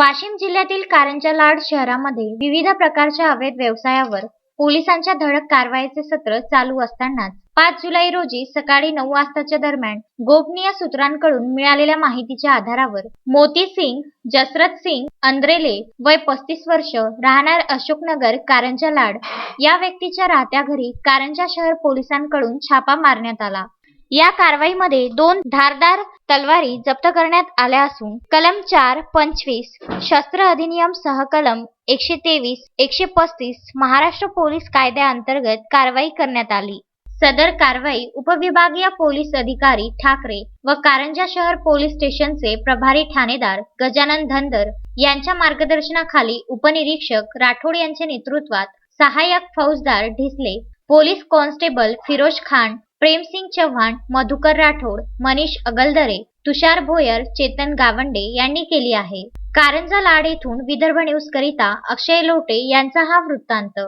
वाशिम जिल्ह्यातील कारंजा लाड शहरामध्ये विविध प्रकारच्या अवैध व्यवसायावर पोलिसांच्या धडक कारवाईचे सत्र चालू असतानाच पाच जुलै रोजी सकाळी नऊ वाजताच्या दरम्यान गोपनीय सूत्रांकडून मिळालेल्या माहितीच्या आधारावर मोती सिंग जसरत सिंग अंद्रेले वय पस्तीस वर्ष राहणार अशोकनगर कारंजा लाड या व्यक्तीच्या राहत्या घरी कारंजा शहर पोलिसांकडून छापा मारण्यात आला. या कारवाईमध्ये दोन धारदार तलवारी जप्त करण्यात आल्या असून कलम चार पंचवीस शस्त्र अधिनियम सह कलम एकशे तेवीस एकशे पस्तीस महाराष्ट्र पोलीस कायद्याअंतर्गत कारवाई करण्यात आली. सदर कारवाई उपविभागीय पोलीस अधिकारी ठाकरे व कारंजा शहर पोलीस स्टेशनचे प्रभारी ठाणेदार गजानन धनदर यांच्या मार्गदर्शनाखाली उपनिरीक्षक राठोड यांच्या नेतृत्वात सहाय्यक फौजदार ढिसले पोलीस कॉन्स्टेबल फिरोज खान प्रेमसिंग चव्हाण मधुकर राठोड मनीष अगलदरे तुषार भोयर चेतन गावंडे यांनी केली आहे. कारंजा लाड येथून विदर्भ न्यूज करिता अक्षय लोटे यांचा हा वृत्तांत.